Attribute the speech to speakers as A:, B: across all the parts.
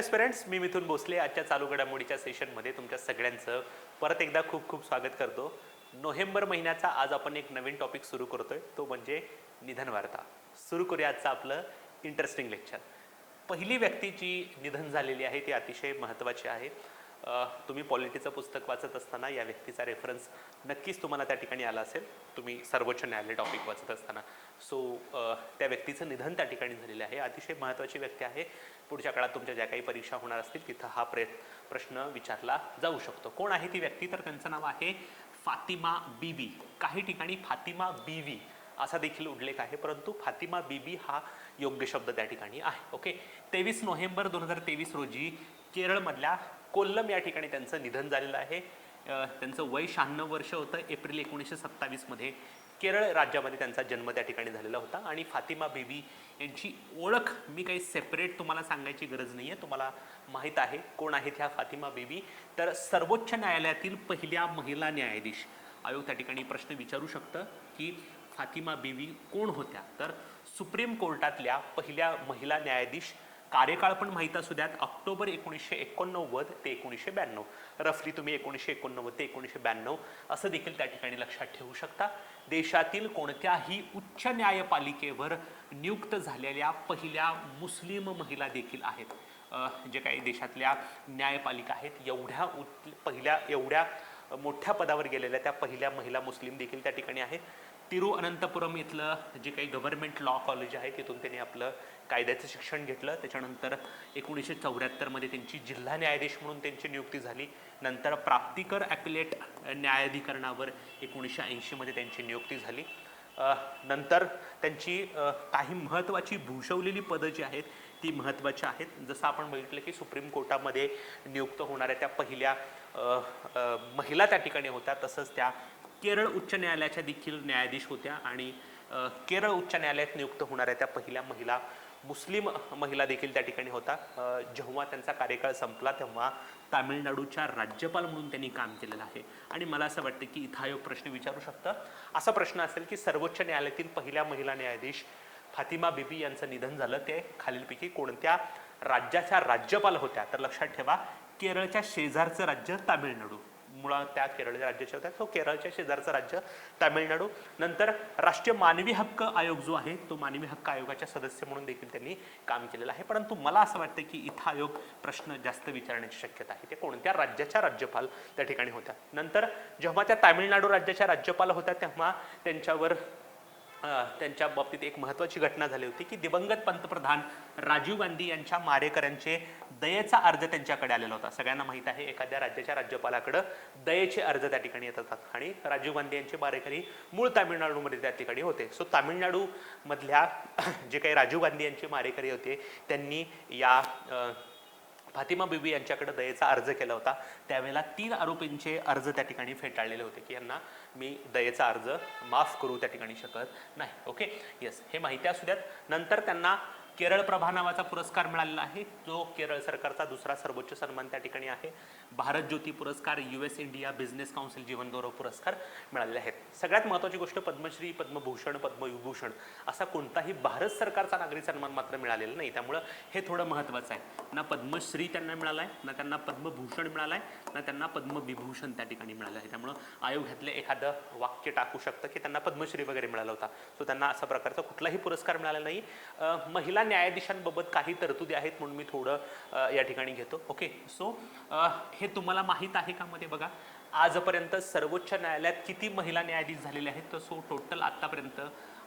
A: एस्पिरंट्स मी मिथून भोसले आजच्या चालू घडामोडीच्या सेशनमध्ये तुमच्या सगळ्यांचं परत एकदा खूप खूप स्वागत करतो. नोव्हेंबर महिन्याचा आज आपण एक नवीन टॉपिक सुरू करतोय तो म्हणजे निधन वार्ता सुरू करूया आजचं आपलं इंटरेस्टिंग लेक्चर पहिली व्यक्ती जी निधन झालेली आहे ती अतिशय महत्त्वाची आहे. तुम्ही पॉलिटीचं पुस्तक वाचत असताना या व्यक्तीचा रेफरन्स नक्कीच तुम्हाला त्या ठिकाणी आला असेल. तुम्ही सर्वोच्च न्यायालय टॉपिक वाचत असताना. सो त्या व्यक्तीचं निधन त्या ठिकाणी झालेलं आहे. अतिशय महत्त्वाची व्यक्ती आहे. पुढच्या काळात तुमच्या ज्या काही परीक्षा होणार असतील तिथं हा प्रे प्रश्न विचारला जाऊ शकतो. कोण आहे ती व्यक्ती? तर त्यांचं नाव आहे फातिमा बीबी. काही ठिकाणी फातिमा बीवी असा देखील उल्लेख आहे परंतु फातिमा बीबी हा योग्य शब्द त्या ठिकाणी आहे. ओके? तेवीस नोव्हेंबर दोन हजार तेवीस रोजी केरळमधल्या कोल्लम या ठिकाणी त्यांचं निधन झालेलं आहे. त्यांचं वय शहाण्णव वर्ष होतं. एप्रिल एकोणीसशे सत्तावीसमध्ये केरळ राज्यामध्ये त्यांचा जन्म त्या ठिकाणी झालेला होता आणि फातिमा बेबी यांची ओळख मी काही सेपरेट तुम्हाला सांगायची गरज नाही आहे तुम्हाला माहीत आहे कोण आहेत ह्या फातिमा बेबी. तर सर्वोच्च न्यायालयातील पहिल्या महिला न्यायाधीश आयोग त्या ठिकाणी प्रश्न विचारू शकतं की फातिमा बेबी कोण होत्या? तर सुप्रीम कोर्टातल्या पहिल्या महिला न्यायाधीश कार्यकाळ पण माहीत असू द्यात. ऑक्टोबर एकोणीसशे एकोणनव्वद ते एकोणीसशे ब्याण्णव. रफली तुम्ही एकोणीसशे एकोणनव्वद ते एकोणीसशे ब्याण्णव असं देखील त्या ठिकाणी लक्षात ठेवू शकता. देशातील कोणत्याही उच्च न्यायपालिकेवर नियुक्त झालेल्या पहिल्या मुस्लिम महिला देखील आहेत. जे काही देशातल्या न्यायपालिका आहेत एवढ्या उत् पहिल्या एवढ्या मोठ्या पदावर गेलेल्या त्या पहिल्या महिला मुस्लिम देखील त्या ठिकाणी आहेत. तिरुअनंतपुरम इथलं जे काही गव्हर्नमेंट लॉ कॉलेज आहे तिथून त्यांनी आपलं कायद्याचं शिक्षण घेतलं. त्याच्यानंतर एकोणीसशे चौऱ्याहत्तरमध्ये त्यांची जिल्हा न्यायाधीश म्हणून त्यांची नियुक्ती झाली. नंतर प्राप्तिकर ॲपिलेट न्यायाधिकरणावर एकोणीसशे ऐंशीमध्ये त्यांची नियुक्ती झाली. नंतर त्यांची काही महत्त्वाची भूषवलेली पदं जी आहेत ती महत्त्वाची आहेत. जसं आपण बघितलं की सुप्रीम कोर्टामध्ये नियुक्त होणाऱ्या त्या पहिल्या महिला त्या ठिकाणी होत्या. तसंच त्या केरळ उच्च न्यायालयाच्या देखील न्यायाधीश होत्या आणि केरळ उच्च न्यायालयात नियुक्त होणाऱ्या त्या पहिल्या महिला मुस्लिम महिला देखील त्या ठिकाणी होता. जेव्हा त्यांचा कार्यकाळ संपला तेव्हा तामिळनाडूच्या राज्यपाल म्हणून त्यांनी काम केलेलं आहे. आणि मला असं वाटतं की इथं आयोग प्रश्न विचारू शकतं. असा प्रश्न असेल की सर्वोच्च न्यायालयातील पहिल्या महिला न्यायाधीश फातिमा बीबी यांचं निधन झालं. ते खालीलपैकी कोणत्या राज्याच्या राज्यपाल होत्या? तर लक्षात ठेवा केरळच्या शेजारचं राज्य तामिळनाडू. मुळात त्या केरळच्या राज्याच्या होत्या तो केरळच्या शेजारचं राज्य तामिळनाडू. नंतर राष्ट्रीय मानवी हक्क आयोग जो आहे तो मानवी हक्क आयोगाच्या सदस्य म्हणून देखील त्यांनी काम केलेलं आहे. परंतु मला असं वाटतं की इथं आयोग प्रश्न जास्त विचारण्याची शक्यता आहे. ते कोणत्या राज्याच्या राज्यपाल त्या ठिकाणी होत्या? नंतर जेव्हा त्या तामिळनाडू राज्याच्या राज्यपाल होत्या तेव्हा त्यांच्यावर त्यांच्या बाबतीत एक महत्त्वाची घटना झाली होती की दिवंगत पंतप्रधान राजीव गांधी यांच्या मारेकऱ्यांचे दयेचा अर्ज त्यांच्याकडे आलेला होता. सगळ्यांना माहीत आहे एखाद्या राज्याच्या राज्यपालाकडं दयेचे अर्ज त्या ठिकाणी येत येतात आणि राजीव गांधी यांचे मारेकरी मूळ तामिळनाडूमध्ये त्या ठिकाणी होते. सो तामिळनाडूमधल्या जे काही राजीव गांधी यांचे मारेकरी होते त्यांनी या फातिमा बीबी यांच्याकडे दयेचा अर्ज केला होता. त्यावेळेला तीन आरोपींचे अर्ज त्या ठिकाणी फेटाळलेले होते की यांना मी दयेचा अर्ज माफ करू त्या ठिकाणी शकत नाही. ओके येस हे माहिती असू द्यात. नंतर त्यांना केरळ प्रभा नावाचा पुरस्कार मिळालेला आहे. जो केरळ सरकारचा दुसरा सर्वोच्च सन्मान त्या ठिकाणी आहे. भारत ज्योती पुरस्कार U S India business council जीवन गौरव पुरस्कार मिळालेले आहेत. सगळ्यात महत्त्वाची गोष्ट पद्मश्री पद्मभूषण पद्मविभूषण असा कोणताही भारत सरकारचा नागरी सन्मान मात्र मिळालेला नाही. त्यामुळं हे थोडं महत्त्वाचं आहे. ना पद्मश्री त्यांना मिळाला आहे ना त्यांना पद्मभूषण मिळालं आहे ना त्यांना पद्मविभूषण त्या ठिकाणी मिळालं आहे. त्यामुळं आयोग एखादं वाक्य टाकू शकतं की त्यांना पद्मश्री वगैरे मिळाला होता. सो त्यांना असा प्रकारचा कुठलाही पुरस्कार मिळाला नाही. महिला न्यायाधीशांबाबत काही तरतुदी आहेत म्हणून मी थोडं या ठिकाणी घेतो. ओके. सो हे तुम्हाला माहीत आहे का मध्ये बघा? आजपर्यंत सर्वोच्च न्यायालयात किती महिला न्यायाधीश झालेले आहेत? तर सो टोटल आत्तापर्यंत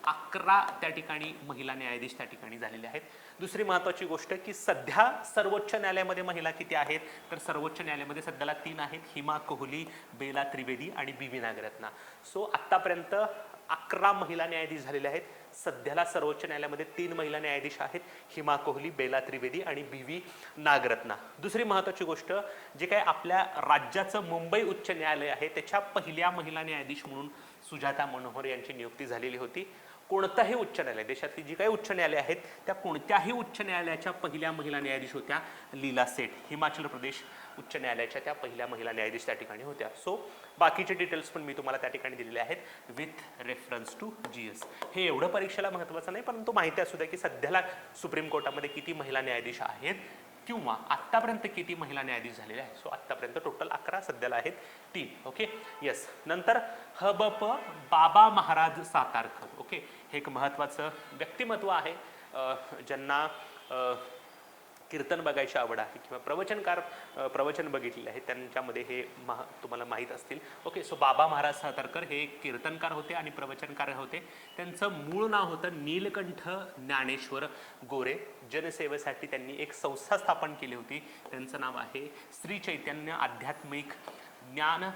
A: अकरा त्या ठिकाणी महिला न्यायाधीश त्या ठिकाणी झालेले आहेत. दुसरी महत्त्वाची गोष्ट की सध्या सर्वोच्च न्यायालयामध्ये महिला किती आहेत? तर सर्वोच्च न्यायालयामध्ये सध्याला तीन आहेत. हिमा कोहली बेला त्रिवेदी आणि बी व्ही नागरत्ना. सो आत्तापर्यंत अकरा महिला न्यायाधीश झालेल्या आहेत. सध्याला सर्वोच्च न्यायालयामध्ये तीन महिला न्यायाधीश आहेत हिमा कोहली बेला त्रिवेदी आणि बी व्ही नागरत्ना. दुसरी महत्त्वाची गोष्ट जे काही आपल्या राज्याचं मुंबई उच्च न्यायालय आहे त्याच्या पहिल्या महिला न्यायाधीश म्हणून सुजाता मनोहर यांची नियुक्ती झालेली होती. कोणताही उच्च न्यायालय देशातली जी काही उच्च न्यायालय आहेत त्या कोणत्याही उच्च न्यायालयाच्या पहिल्या महिला न्यायाधीश होत्या लीला सेठ. हिमाचल प्रदेश उच्च न्यायालयाच्या त्या पहिल्या महिला न्यायाधीश त्या ठिकाणी होत्या. सो बाकीचे डिटेल्स पण मी तुम्हाला त्या ठिकाणी दिलेले आहेत with reference to G S हे एवढं परीक्षेला महत्त्वाचं नाही परंतु माहिती असू द्या की सध्याला सुप्रीम कोर्टामध्ये किती महिला न्यायाधीश आहेत किंवा आत्तापर्यंत किती महिला न्यायाधीश झालेल्या आहेत. सो आत्तापर्यंत टोटल अकरा सध्याला आहेत तीन ओके येस नंतर हबप बाबा महाराज सातारकर ओके हे एक महत्त्वाचं व्यक्तिमत्व आहे. ज्यांना कीर्तन बघायची आवड आहे किंवा प्रवचनकार प्रवचन बघितलेले आहे त्यांच्यामध्ये हे महा तुम्हाला माहीत असतील. ओके सो बाबा महाराज सातारकर हे कीर्तनकार होते आणि प्रवचनकार होते. त्यांचं मूळ नाव होतं नीलकंठ ज्ञानेश्वर गोरे. जनसेवेसाठी त्यांनी एक संस्था स्थापन केली होती. त्यांचं नाव आहे श्री चैतन्य आध्यात्मिक ज्ञान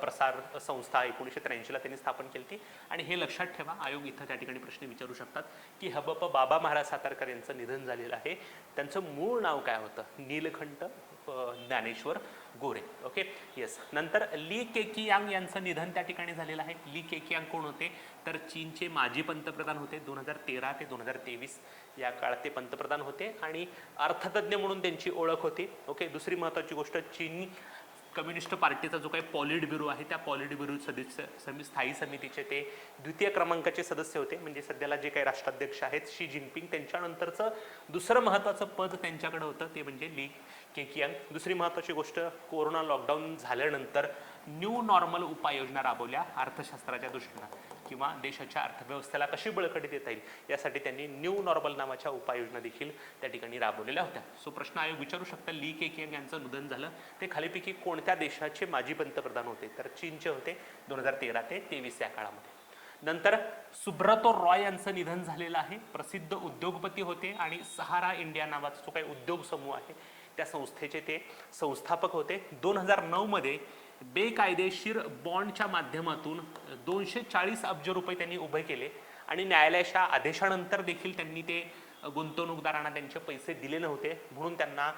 A: प्रसार संस्था एकोणीसशे त्र्याऐंशीला त्यांनी स्थापन केली ती आणि हे लक्षात ठेवा आयोग इथं त्या ठिकाणी प्रश्न विचारू शकतात की हबप बाबा महाराज सातारकर यांचं निधन झालेलं आहे. त्यांचं मूळ नाव काय होतं? नीलकंठ ज्ञानेश्वर गोरे. ओके? येस नंतर ली केकियांग यांचं निधन त्या ठिकाणी झालेलं आहे. ली केकियांग कोण होते? तर चीनचे माजी पंतप्रधान होते. दोन हजार तेरा ते दोन हजार तेवीस या काळात ते पंतप्रधान होते. आणि अर्थतज्ञ म्हणून त्यांची ओळख होती. ओके? दुसरी महत्त्वाची गोष्ट चीन कम्युनिस्ट पार्टीचा जो काही पॉलिट ब्युरो आहे त्या पॉलिट ब्युरो सदस्य समी स्थायी समितीचे ते द्वितीय क्रमांकाचे सदस्य होते. म्हणजे सध्याला जे काही राष्ट्राध्यक्ष आहेत शी जिनपिंग त्यांच्यानंतरचं दुसरं महत्त्वाचं पद त्यांच्याकडे होतं ते म्हणजे ली केकियांग दुसरी महत्त्वाची गोष्ट कोरोना लॉकडाऊन झाल्यानंतर न्यू नॉर्मल उपाययोजना राबवल्या अर्थशास्त्राच्या दृष्टीनं. किंवा देशाच्या अर्थव्यवस्थेला कशी बळकटी देता येईल यासाठी त्यांनी न्यू नॉर्मल नावाच्या उपाययोजना देखील त्या ठिकाणी राबवलेल्या होत्या. सो प्रश्न आयोग विचारू शकता ली के किंग यांचं निधन झालं. ते खालीपैकी कोणत्या देशाचे माजी पंतप्रधान होते? तर चीनचे होते दोन हजार तेरा ते तेवीस या काळामध्ये. नंतर सुब्रतो रॉय यांचं निधन झालेलं आहे. प्रसिद्ध उद्योगपती होते आणि सहारा इंडिया नावाचा जो काही उद्योग समूह आहे त्या संस्थेचे ते संस्थापक होते. दोन हजार नऊमध्ये बेकायदेशीर बॉन्डच्या माध्यमातून दोनशे चाळीस अब्ज रुपये त्यांनी उभे केले आणि न्यायालयाच्या आदेशानंतर देखील त्यांनी ते गुंतवणूकदारांना त्यांचे पैसे दिले नव्हते. म्हणून त्यांना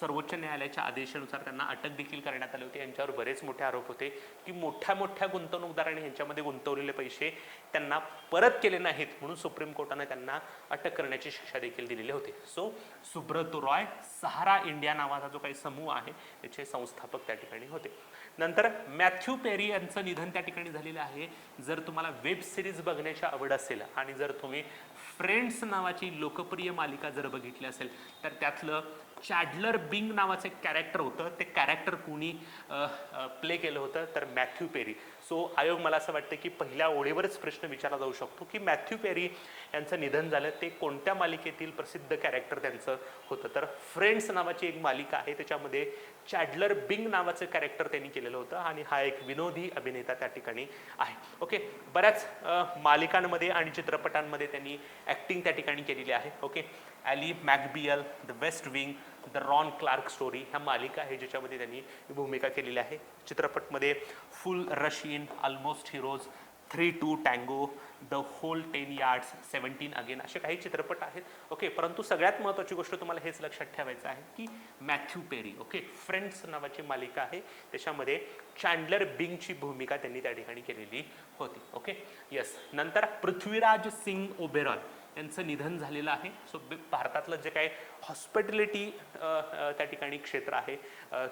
A: सर्वोच्च न्यायालयाच्या आदेशानुसार त्यांना अटक देखील करण्यात आली होती. यांच्यावर बरेच मोठे आरोप होते की मोठ्या मोठ्या गुंतवणूकदारांनी यांच्यामध्ये गुंतवलेले पैसे त्यांना परत केले नाहीत. म्हणून सुप्रीम कोर्टाने त्यांना अटक करण्याची शिक्षा देखील दिलेली होती. सो सुब्रत रॉय सहारा इंडिया नावाचा जो काही समूह आहे त्याचे संस्थापक त्या ठिकाणी होते. नंतर मॅथ्यू पेरी यांचं निधन त्या ठिकाणी झालेलं आहे. जर तुम्हाला वेब सिरीज बघण्याची आवड असेल आणि जर तुम्ही फ्रेंड्स नावाची लोकप्रिय मालिका जर बघितली असेल तर त्यातलं चॅडलर बिंग नावाचं एक कॅरेक्टर होतं. ते कॅरेक्टर कुणी प्ले केलं होतं तर मॅथ्यू पेरी. सो आयोग मला असं वाटतं की पहिल्या ओळीवरच प्रश्न विचारला जाऊ शकतो की मॅथ्यू पेरी यांचं निधन झालं ते कोणत्या मालिकेतील प्रसिद्ध कॅरेक्टर त्यांचं होतं? तर फ्रेंड्स नावाची एक मालिका आहे त्याच्यामध्ये चॅडलर बिंग नावाचं कॅरेक्टर त्यांनी केलेलं होतं आणि हा एक विनोदी अभिनेता त्या ठिकाणी आहे. ओके? बऱ्याच मालिकांमध्ये आणि चित्रपटांमध्ये त्यांनी ॲक्टिंग त्या ठिकाणी केलेली आहे. Okay? Ally McBeal the West Wing the Ron Clark story ह्या मालिका आहे ज्याच्यामध्ये त्यांनी भूमिका केलेली आहे. चित्रपटमध्ये fools rush in almost heroes three to tango the whole ten yards seventeen again असे काही चित्रपट आहेत. ओके परंतु सगळ्यात महत्त्वाची गोष्ट तुम्हाला हेच लक्षात ठेवायचं आहे की मॅथ्यू पेरी ओके फ्रेंड्स नावाची मालिका आहे. त्याच्यामध्ये चँडलर बिंगची भूमिका त्यांनी त्या ठिकाणी केलेली होती. ओके यस नंतर पृथ्वीराज सिंग ओबेरॉय. यांचं निधन झालेलं आहे. सो बे- भारतातलं जे काही हॉस्पिटॅलिटी त्या ठिकाणी क्षेत्र आहे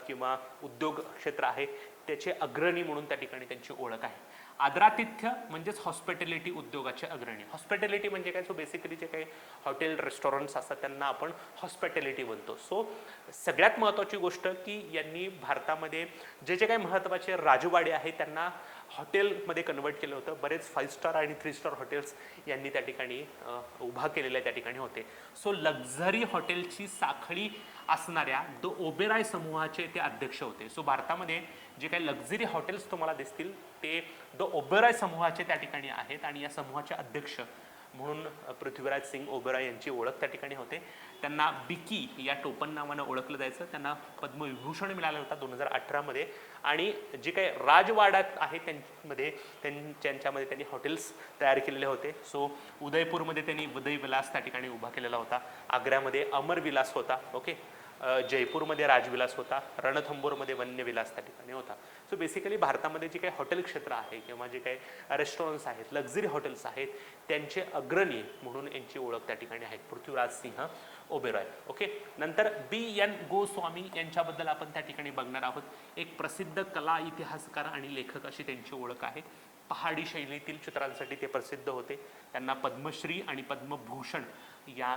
A: किंवा उद्योग क्षेत्र आहे त्याचे अग्रणी म्हणून त्या ठिकाणी त्यांची ओळख आहे. आदरातिथ्य म्हणजेच हॉस्पिटॅलिटी उद्योगाचे अग्रणी. हॉस्पिटॅलिटी म्हणजे काय? सो बेसिकली जे काही हॉटेल रेस्टॉरंट्स असतात त्यांना आपण हॉस्पिटॅलिटी म्हणतो. सो सगळ्यात महत्त्वाची गोष्ट की यांनी भारतामध्ये जे जे काही महत्त्वाचे राजवाडे आहेत त्यांना हॉटेलमध्ये कन्वर्ट केलं होतं. बरेच फाईव्ह स्टार आणि थ्री स्टार हॉटेल्स यांनी त्या ठिकाणी उभा केलेल्या त्या ठिकाणी होते. सो लक्झरी हॉटेलची साखळी असणाऱ्या द ओबेराय समूहाचे ते अध्यक्ष होते. सो भारतामध्ये जे काही लक्झरी हॉटेल्स तुम्हाला दिसतील ते द ओबेराय समूहाचे त्या ठिकाणी आहेत आणि या समूहाचे अध्यक्ष म्हणून पृथ्वीराज सिंग ओबेरॉय यांची ओळख त्या ठिकाणी होते. त्यांना बिकी या टोपण नावानं ओळखलं जायचं. त्यांना पद्मविभूषण मिळालं होता दोन हजार अठरामध्ये आणि जे काही राजवाड्यात आहे त्यांमध्ये त्यांच्यामध्ये त्यांनी हॉटेल्स तयार केलेले होते. सो उदयपूरमध्ये त्यांनी उदय विलास त्या ठिकाणी उभा केलेला होता. आग्र्यामध्ये अमर विलास होता. ओके? जयपूरमध्ये राजविलास होता रणथंबोरमध्ये वन्यविलास त्या ठिकाणी होता. सो बेसिकली भारतामध्ये जे काही हॉटेल क्षेत्र आहे किंवा जे काही रेस्टॉरंट्स आहेत लक्झरी हॉटेल्स आहेत त्यांचे अग्रणी म्हणून यांची ओळख त्या ठिकाणी आहेत पृथ्वीराज सिंह ओबेरॉय. ओके नंतर बी एन गोस्वामी यांच्याबद्दल आपण त्या ठिकाणी बघणार आहोत. एक प्रसिद्ध कला इतिहासकार आणि लेखक अशी त्यांची ओळख आहे. पहाडी शैलीतील चित्रांसाठी ते प्रसिद्ध होते. त्यांना पद्मश्री आणि पद्मभूषण या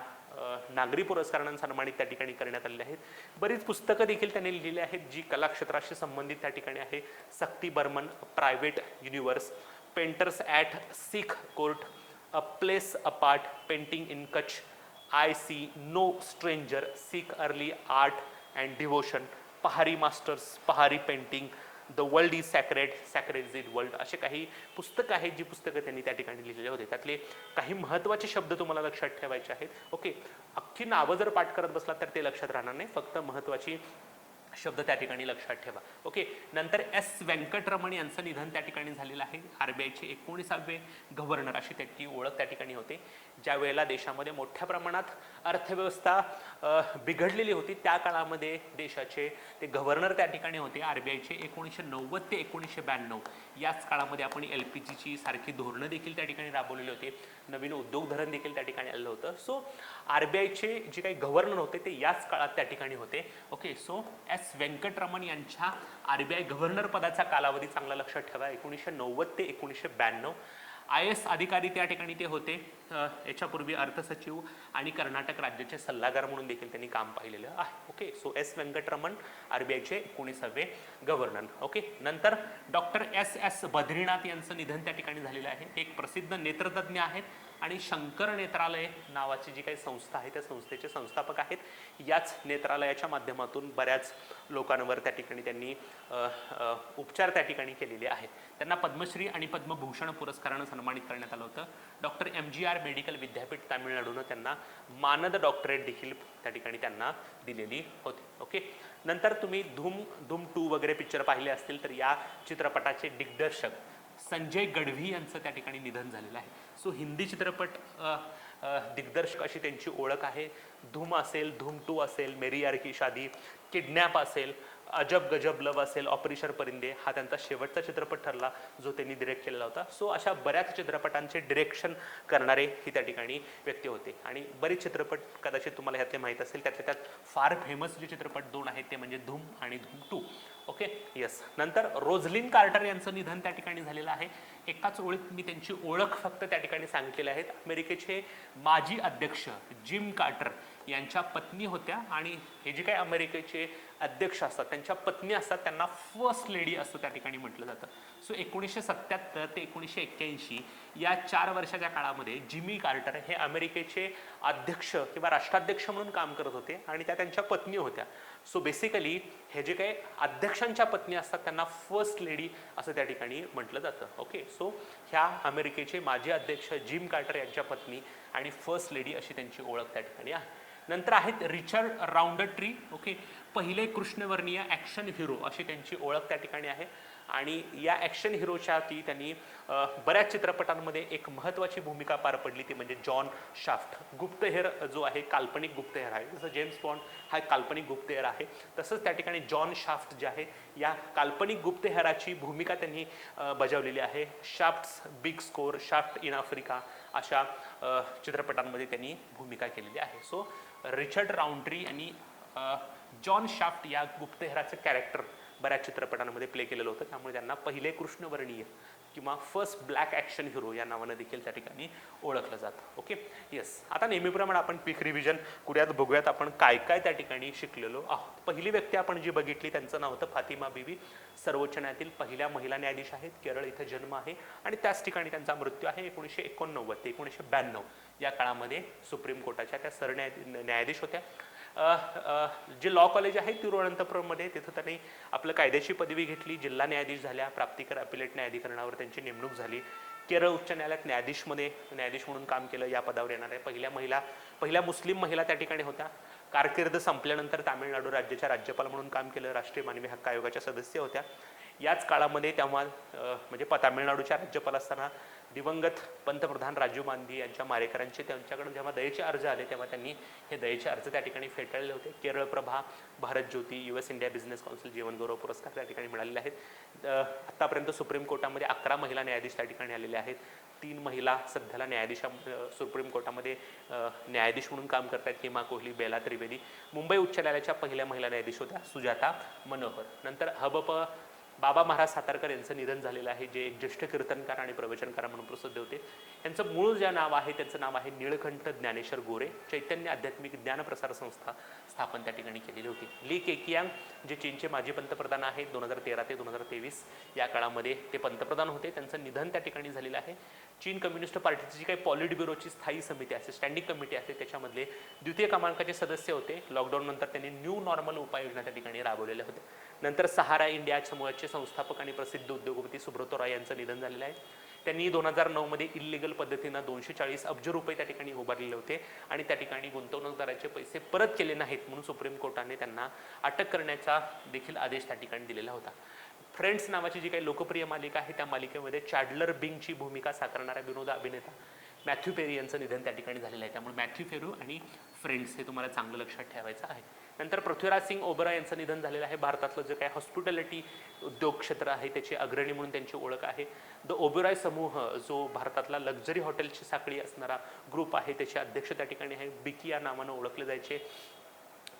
A: नागरी पुरस्कारांना सन्मानित त्या ठिकाणी करण्यात आलेले आहेत. बरीच पुस्तकं देखील त्यांनी लिहिली आहेत जी कलाक्षेत्राशी संबंधित त्या ठिकाणी आहे. Shakti Burman private universe painters at Sikh court a place apart painting in Kutch I see no stranger Sikh early art and devotion Pahari masters Pahari painting the world is sacred sacred is is world असे काही पुस्तकं आहेत जी पुस्तकं त्यांनी त्या ठिकाणी लिहिलेले होते. त्यातले काही महत्त्वाचे शब्द तुम्हाला लक्षात ठेवायचे आहेत. ओके अख्खी नावं जर पाठ करत बसला तर ते लक्षात राहणार नाही. फक्त महत्त्वाची शब्द त्या ठिकाणी लक्षात ठेवा. ओके नंतर एस व्यंकटरमण यांचं निधन त्या ठिकाणी झालेलं आहे. आर बी आयचे एकोणीसावे गव्हर्नर अशी त्याची ओळख त्या ठिकाणी होते. ज्या वेळेला देशामध्ये मोठ्या प्रमाणात अर्थव्यवस्था बिघडलेली होती त्या काळामध्ये देशाचे ते गव्हर्नर त्या ठिकाणी होते. आर बी आयचे एकोणीसशे नव्वद ते एकोणीसशे ब्याण्णव याच काळामध्ये आपण एल पी जीची सारखी धोरणं देखील त्या ठिकाणी राबवलेली होती. नवीन उद्योग धरण देखील त्या ठिकाणी आलेलं होतं. सो आर बी आयचे जे काही गव्हर्नर होते ते याच काळात त्या ठिकाणी होते. ओके सो एस व्यंकटरमण यांच्या आर बी आय गव्हर्नर पदाचा कालावधी चांगला लक्षात ठेवा. एकोणीसशे नव्वद ते एकोणीसशे ब्याण्णव. आय एस अधिकारी त्या ठिकाणी ते होते. याच्यापूर्वी अर्थसचिव आणि कर्नाटक राज्याचे सल्लागार म्हणून देखील त्यांनी काम पाहिलेलं आहे. Okay so S Venkataraman R B आयचे एकोणीसावे गव्हर्नर ओके नंतर डॉक्टर एस एस बद्रीनाथ यांचं निधन त्या ठिकाणी झालेलं आहे. एक प्रसिद्ध नेत्रतज्ञ आहेत. आणि शंकर नेत्रालय नावाची जी काही संस्था आहे त्या संस्थेचे संस्थापक आहेत. याच नेत्रालयाच्या माध्यमातून बऱ्याच लोकांवर त्या ठिकाणी त्यांनी उपचार त्या ठिकाणी केलेले आहेत. त्यांना पद्मश्री आणि पद्मभूषण पुरस्कारानं सन्मानित करण्यात आलं होतं. Doctor M G R medical विद्यापीठ तामिळनाडूनं त्यांना मानद डॉक्टरेट देखील त्या ठिकाणी त्यांना दिलेली होती. ओके? नंतर तुम्ही धूम धूम टू वगैरे पिक्चर पाहिले असतील तर या चित्रपटाचे दिग्दर्शक संजय गढवी यांचं त्या ठिकाणी निधन झालेलं आहे. सो हिंदी चित्रपट दिग्दर्शक अशी त्यांची ओळख आहे. धूम असेल धूम टू असेल मेरी यार की शादी किडनॅप असेल अजब गजब लव असेल ऑपरेशन परिंदे हा त्यांचा शेवटचा चित्रपट ठरला जो त्यांनी डिरेक्ट केलेला होता. सो अशा बऱ्याच चित्रपटांचे डिरेक्शन करणारे ही त्या ठिकाणी व्यक्ती होते. आणि बरेच चित्रपट कदाचित तुम्हाला ह्यातले माहीत असेल त्यातल्या त्यात फार फेमस जे चित्रपट दोन आहेत ते म्हणजे धूम आणि धूम टू. ओके येस नंतर रोझलिन कार्टर यांचं निधन त्या ठिकाणी झालेलं आहे. एकाच ओळीत मी त्यांची ओळख फक्त त्या ठिकाणी सांगितलेल्या आहेत अमेरिकेचे माजी अध्यक्ष जिम कार्टर यांच्या पत्नी होत्या आणि हे जे काय अमेरिकेचे अध्यक्ष असतात त्यांच्या पत्नी असतात त्यांना फर्स्ट लेडी असं त्या ठिकाणी म्हटलं जातं. सो एकोणीसशे सत्याहत्तर ते एकोणीसशे एक्क्याऐंशी या चार वर्षाच्या काळामध्ये जिमी कार्टर हे अमेरिकेचे अध्यक्ष किंवा राष्ट्राध्यक्ष म्हणून काम करत होते आणि त्या त्यांच्या पत्नी होत्या. सो बेसिकली हे जे काही अध्यक्षांच्या पत्नी असतात त्यांना फर्स्ट लेडी असं त्या ठिकाणी म्हटलं जातं. ओके सो ह्या अमेरिकेचे माजी अध्यक्ष जिम कार्टर यांच्या पत्नी आणि फर्स्ट लेडी अशी त्यांची ओळख त्या ठिकाणी आहे. नंतर आहेत रिचर्ड राऊंडर ट्री ओके? पहिले कृष्णवर्णीय ॲक्शन हिरो अशी त्यांची ओळख त्या ठिकाणी आहे. आणि या ॲक्शन हिरोच्या ती त्यांनी बऱ्याच चित्रपटांमध्ये एक महत्त्वाची भूमिका पार पडली ती म्हणजे जॉन शाफ्ट. गुप्तहेर जो आहे काल्पनिक गुप्तहेर आहे. जसं जेम्स बॉन्ड हा काल्पनिक गुप्तहेर आहे. तसंच त्या ठिकाणी जॉन शाफ्ट जे आहे या काल्पनिक गुप्तहेराची भूमिका त्यांनी बजावलेली आहे. Shaft's big score Shaft in Africa अशा चित्रपटांमध्ये त्यांनी भूमिका केलेली आहे. सो रिचर्ड राऊंड्री आणि जॉन शाफ्ट या गुप्तहेराचं कॅरेक्टर बऱ्याच चित्रपटांमध्ये प्ले केलेलं होतं. त्यामुळे त्यांना पहिले कृष्णवर्णीय किंवा फर्स्ट ब्लॅक ॲक्शन हिरो या नावानं देखील त्या ठिकाणी ओळखलं जातं. ओके येस आता नेहमीप्रमाणे आपण पीक रिव्हिजन करूयात बघूयात आपण काय काय त्या ठिकाणी शिकलेलो आहोत. पहिली व्यक्ती आपण जी बघितली त्यांचं नाव होतं फातिमा बीबी सर्वोच्च न्यायालयातील पहिल्या महिला न्यायाधीश आहेत. केरळ इथं जन्म आहे आणि त्याच ठिकाणी त्यांचा मृत्यू आहे एकोणीसशे एकोणनव्वद ते एकोणीसशे ब्याण्णव या काळामध्ये सुप्रीम कोर्टाच्या त्या सरन्यायाधी न्यायाधीश होत्या. जे लॉ कॉलेज आहे तिरुवनंतपुरममध्ये तिथं त्यांनी आपलं कायद्याची पदवी घेतली जिल्हा न्यायाधीश झाल्या प्राप्तिकर अपिलेट न्यायाधिकरणावर त्यांची नेमणूक झाली. केरळ उच्च न्यायालयात न्यायाधीशमध्ये न्यायाधीश म्हणून काम केलं या पदावर येणार आहे. पहिल्या महिला पहिल्या मुस्लिम महिला त्या ठिकाणी होत्या. कारकीर्द संपल्यानंतर तामिळनाडू राज्याच्या राज्यपाल म्हणून काम केलं राष्ट्रीय मानवी हक्क आयोगाच्या सदस्य होत्या. याच काळामध्ये तेव्हा म्हणजे प- तामिळनाडूच्या राज्यपाल असताना दिवंगत पंतप्रधान राजीव गांधी यांच्या मारेकरांचे त्यांच्याकडून जेव्हा दयेचे अर्ज आले तेव्हा त्यांनी हे दयेचे अर्ज त्या ठिकाणी फेटाळले होते. Kerala Prabha Bharat Jyoti U S India business council जीवन गौरव पुरस्कार त्या ठिकाणी मिळालेले आहेत. आत्तापर्यंत सुप्रीम कोर्टामध्ये अकरा महिला न्यायाधीश त्या ठिकाणी आलेले आहेत. तीन महिला सध्याला न्यायाधीशा सुप्रीम कोर्टामध्ये न्यायाधीश म्हणून काम करतात हेमा कोहली बेला त्रिवेदी. मुंबई उच्च न्यायालयाच्या पहिल्या महिला न्यायाधीश होत्या सुजाता मनोहर. नंतर हबप बाबा महाराज सातारकर यांचं निधन झालेलं आहे जे एक ज्येष्ठ कीर्तनकार आणि प्रवचनकार म्हणून प्रसिद्ध होते. यांचं मूळ जे नाव आहे त्यांचं नाव आहे निळकंठ ज्ञानेश्वर गोरे. चैतन्य आध्यात्मिक ज्ञान प्रसार संस्था स्थापन त्या ठिकाणी केलेली होती. ली केकियांग जे चीनचे माजी पंतप्रधान आहेत दोन हजार तेरा ते दोन हजार तेवीस या काळामध्ये ते पंतप्रधान होते. त्यांचं निधन त्या ठिकाणी झालेलं आहे. चीन कम्युनिस्ट पार्टीची जी काही पॉलिट ब्युरोची स्थायी समिती असते स्टँडिंग कमिटी असते त्याच्यामधले द्वितीय क्रमांकाचे सदस्य होते. लॉकडाऊन नंतर त्यांनी न्यू नॉर्मल उपाययोजना त्या ठिकाणी राबवलेल्या होत्या. नंतर सहारा इंडिया समूहाचे संस्थापक आणि प्रसिद्ध उद्योगपती सुब्रतो राय यांचं निधन झालेलं आहे. त्यांनी दोन हजार नऊमध्ये इलिगल पद्धतीनं दोनशे चाळीस अब्ज रुपये त्या ठिकाणी उभारलेले होते आणि त्या ठिकाणी गुंतवणूकदाराचे पैसे परत केले नाहीत म्हणून सुप्रीम कोर्टाने त्यांना अटक करण्याचा देखील आदेश त्या ठिकाणी दिलेला होता. फ्रेंड्स नावाची जी काही लोकप्रिय मालिका आहे त्या मालिकेमध्ये चॅडलर बिंगची भूमिका साकारणारा विनोद अभिनेता मॅथ्यू पेरी यांचं निधन त्या ठिकाणी झालेलं आहे. त्यामुळे मॅथ्यू फेरू आणि फ्रेंड्स हे तुम्हाला चांगलं लक्षात ठेवायचं आहे. नंतर पृथ्वीराज सिंग ओबरा यांचं निधन झालेलं आहे. भारतातलं जे काही हॉस्पिटॅलिटी उद्योग क्षेत्र आहे त्याची अग्रणी म्हणून त्यांची ओळख आहे. द ओबेरॉय समूह जो भारतातला लक्झरी हॉटेलची साखळी असणारा ग्रुप आहे त्याचे अध्यक्ष त्या ठिकाणी आहे. बिकी या नावानं ओळखले जायचे.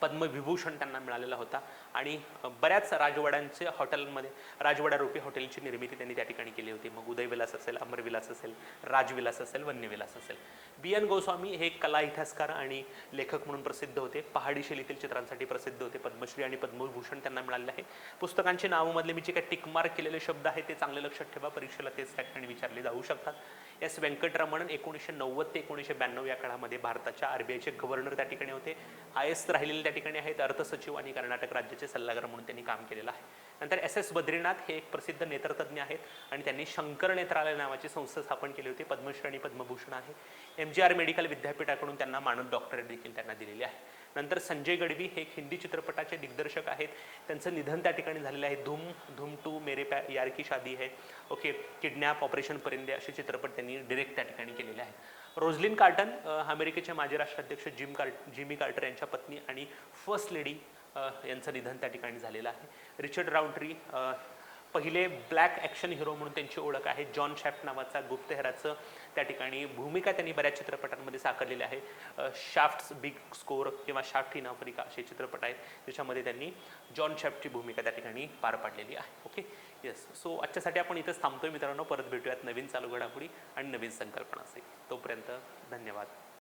A: पद्मविभूषण त्यांना मिळालेला होता. आणि बऱ्याच राजवाड्यांचे हॉटेलमध्ये राजवाड्यारूपी हॉटेलची निर्मिती त्यांनी त्या ठिकाणी केली होती. मग उदयविलास असेल अमरविलास असेल राजविलास असेल वन्यविलास असेल. बी एन गोस्वामी हे कला इतिहासकार आणि लेखक म्हणून प्रसिद्ध होते. पहाडी शैलीतील चित्रांसाठी प्रसिद्ध होते. पद्मश्री आणि पद्मभूषण त्यांना मिळाले आहे. पुस्तकांचे नावामधले मी जे काही टिकमार्क केलेले शब्द आहेत ते चांगले लक्षात ठेवा. परीक्षेला तेच त्या ठिकाणी विचारले जाऊ शकतात. एस व्यंकटरमण एकोणीसशे नव्वद ते एकोणीसशे ब्याण्णव या काळामध्ये भारताच्या आरबीआयचे गव्हर्नर त्या ठिकाणी होते. आय एस राहिलेले त्या ठिकाणी आहेत. अर्थसचिव आणि कर्नाटक राज्याचे सल्लागार म्हणून त्यांनी काम केलेलं आहे. नंतर एस एस बद्रीनाथ हे एक प्रसिद्ध नेत्रतज्ञ आहेत आणि त्यांनी शंकर नेत्रालय नावाची संस्था स्थापन केली होती. पद्मश्री आणि पद्मभूषण आहे. एम जी आर मेडिकल विद्यापीठाकडून त्यांना मानद डॉक्टरेट देखील त्यांना दिलेली आहे. नंतर संजय गडवी हे एक हिंदी चित्रपटाचे दिग्दर्शक आहेत. त्यांचं निधन त्या ठिकाणी झालेलं आहे. धूम धूम टू मेरे प्या यार की शादी है. ओके किडनॅप ऑपरेशन परिंदे असे चित्रपट त्यांनी डिरेक्ट त्या ठिकाणी केलेले आहेत. रोजलिन कार्टन अमेरिकेचे माजी राष्ट्राध्यक्ष जिम कार्ट जिमी कार्टर यांच्या पत्नी आणि फर्स्ट लेडी यांचं निधन त्या ठिकाणी झालेलं आहे. रिचर्ड राऊंट्री पहिले ब्लॅक ॲक्शन हिरो म्हणून त्यांची ओळख आहे. जॉन शॅफ्ट नावाचा गुप्तहेराचं त्या ठिकाणी भूमिका त्यांनी बऱ्याच चित्रपटांमध्ये साकारलेली आहे. शाफ्ट्स बिग स्कोर किंवा शाफ्ट इन आफ्रिका असे चित्रपट आहेत ज्याच्यामध्ये त्यांनी जॉन शॅफ्टची भूमिका त्या ठिकाणी पार पाडलेली आहे. ओके येस सो आजच्यासाठी आपण इथंच थांबतोय मित्रांनो. परत भेटूयात नवीन चालू घडामोडी आणि नवीन संकल्पना असेल. तोपर्यंत धन्यवाद.